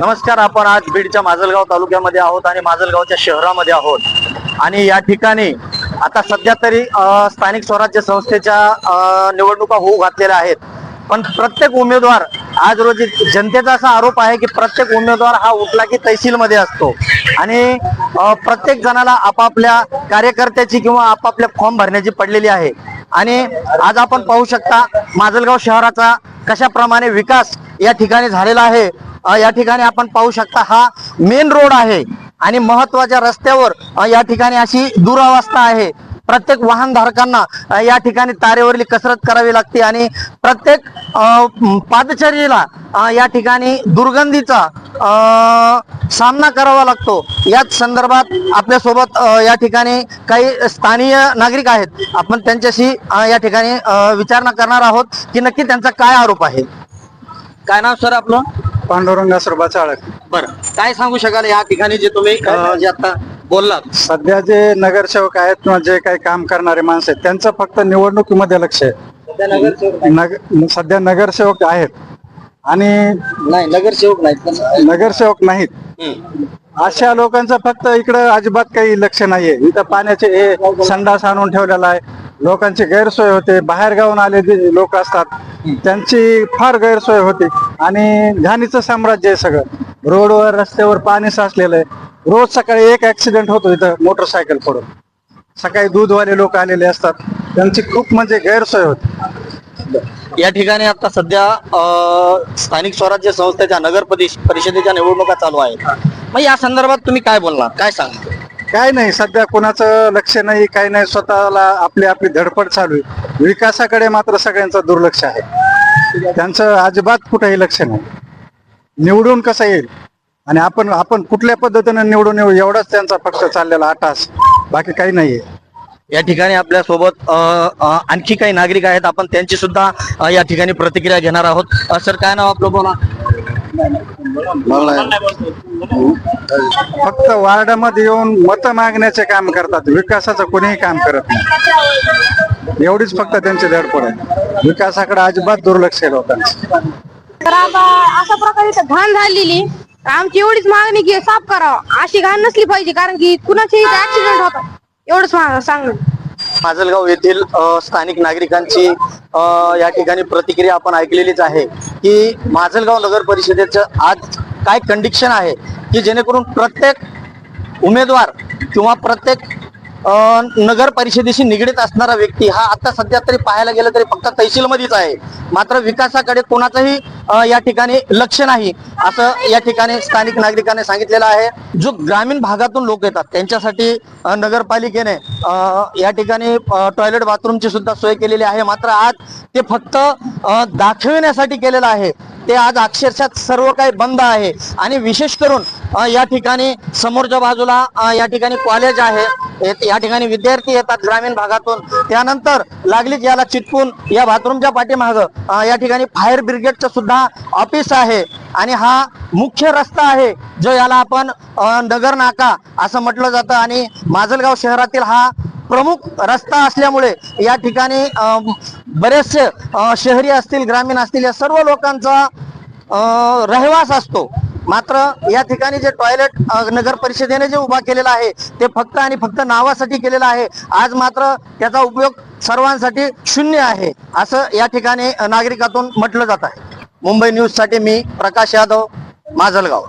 नमस्कार आपण आज बीडच्या माजलगाव तालुक्यामध्ये आहोत आणि माजलगावच्या शहरामध्ये आहोत. आणि या ठिकाणी आता सध्या तरी स्थानिक स्वराज्य संस्थेच्या निवडणुका होऊ घातलेल्या आहेत. पण प्रत्येक उमेदवार आज रोजी जनतेचा असा आरोप आहे की प्रत्येक उमेदवार हा उठला की तहसीलमध्ये असतो. आणि प्रत्येक जणाला आपापल्या कार्यकर्त्याची किंवा आपापल्या फॉर्म भरण्याची पडलेली आहे. आणि आज आपण पाहू शकता माजलगाव शहराचा कशाप्रमाणे विकास या ठिकाणी झालेला आहे. या ठिकाणी आपण पाहू शकता हा मेन रोड आहे. आणि महत्त्वाच्या रस्त्यावर या ठिकाणी अशी दुरावस्था आहे. प्रत्येक वाहनधारकांना या ठिकाणी तारेवरली कसरत करावी लागते आणि प्रत्येक पादचारीला या ठिकाणी दुर्गंधीचा अ, सामना करावा लागतो. याच संदर्भात आपल्यासोबत या ठिकाणी काही स्थानीय नागरिक आहेत. आपण त्यांच्याशी या ठिकाणी विचारणा करणार आहोत की नक्की त्यांचा काय आरोप आहे. काय नाव सर आपलं? पांडुरंग सुरबा चाळक. बरं. काय सांगू शकाल या ठिकाणी जे तुम्ही अ, जे आता बोललात? सध्या जे नगरसेवक आहेत किंवा जे काही काम करणारे माणसं आहेत त्यांचं फक्त निवडणुकीमध्ये लक्ष आहे. नग सध्या नगरसेवक आहेत. आणि नाही नगरसेवक नाहीत. पण नगरसेवक नाहीत. हम्म. अशा लोकांचं फक्त इकडं अजिबात काही लक्ष नाहीये. इथं पाण्याचे हे संडास आणून ठेवलेला आहे. लोकांची गैरसोय होते. बाहेर गावून आलेले लोक असतात. त्यांची फार गैरसोय होते. आणि घाणीचं साम्राज्य आहे सगळं. रोडवर रस्त्यावर पाणी साचलेलं आहे. रोज सकाळी एक ऍक्सिडेंट होतो इथं मोटरसायकल पडून. सकाळी दूधवाले लोक आलेले असतात. त्यांची खूप म्हणजे गैरसोय होते. या ठिकाणी आता सध्या अ, स्थानिक स्वराज्य संस्थेच्या नगर परिष- परिषदेच्या निवडणुका चालू आहेत. मग या संदर्भात तुम्ही काय बोलणार? काय सांगा काय नाही सध्या कोणाचं लक्ष नाही काही नाही. स्वतःला आपली आपली धडपड चालू आहे. विकासाकडे मात्र सगळ्यांचं दुर्लक्ष आहे. त्यांचं अजिबात कुठेही लक्ष नाही. निवडून कसं येईल? आणि आपण आपण कुठल्या पद्धतीने निवडून येऊ एवढाच त्यांचा फक्त चाललेला आटास. बाकी काही नाहीये. या ठिकाणी आपल्यासोबत आणखी काही नागरिक आहेत. आपण त्यांची सुद्धा अ, या ठिकाणी प्रतिक्रिया घेणार आहोत. अ, सर काय नाव आपलं बोला? फक्त वार्डामध्ये येऊन मत मागण्याचे काम करतात. विकासाचं कोणीही काम करत नाही. एवढीच फक्त त्यांची धडपड आहे. विकासाकडे अजिबात दुर्लक्ष आहे लोकांचं तर आता अशा प्रकारे इथं घाण झालेली आमची एवढीच मागणी की साफ करावं. अशी घाण नसली पाहिजे कारण की कुणाची ऍक्सिडेंट होता एवढंच मा- सांगणं. माजलगाव येथील अ, स्थानिक नागरिकांची अ, या ठिकाणी प्रतिक्रिया आपण ऐकलेलीच आहे की माजलगाव नगर परिषदेचं आज काय कंडिशन आहे की जेणेकरून प्रत्येक उमेदवार किंवा प्रत्येक नगर परिषदेशी निगडीत असणारा व्यक्ती हा आता सध्या तरी पाहायला गेलं तरी फक्त तहसीलमध्येच आहे. मात्र विकासाकडे कोणाचंही या ठिकाणी लक्ष नाही असं या ठिकाणी स्थानिक नागरिकांनी सांगितलेलं आहे. जो ग्रामीण भागातून लोक येतात त्यांच्यासाठी नगरपालिकेने या ठिकाणी टॉयलेट बाथरूमची सुद्धा सोय केलेली आहे. मात्र आज ते फक्त दाखविण्यासाठी केलेलं आहे. ते आज अक्षरशः सर्व काही बंद आहे. आणि विशेष करून या ठिकाणी समोरच्या बाजूला या ठिकाणी कॉलेज आहे. या ठिकाणी विद्यार्थी येतात ग्रामीण भागातून. त्यानंतर लागलीच याला चिटकून या बाथरूमच्या पाठीमागं या ठिकाणी फायर ब्रिगेडचं सुद्धा ऑफिस आहे. आणि हा मुख्य रस्ता आहे जो याला आपण नगर नाका असं म्हटलं जातं. आणि माजलगाव शहरातील हा प्रमुख रस्ता असल्यामुळे या ठिकाणी बरेचसे शहरी असतील ग्रामीण असतील या सर्व लोकांचा रहिवास असतो. मात्र या ठिकाणी जे टॉयलेट नगर परिषदेने जे उभा केलेला आहे ते फक्त आणि फक्त नावासाठी केलेलं आहे. आज मात्र त्याचा उपयोग सर्वांसाठी शून्य आहे असं या ठिकाणी नागरिकातून म्हटलं जात आहे. मुंबई न्यूजसाठी मी प्रकाश यादव माजलगाव.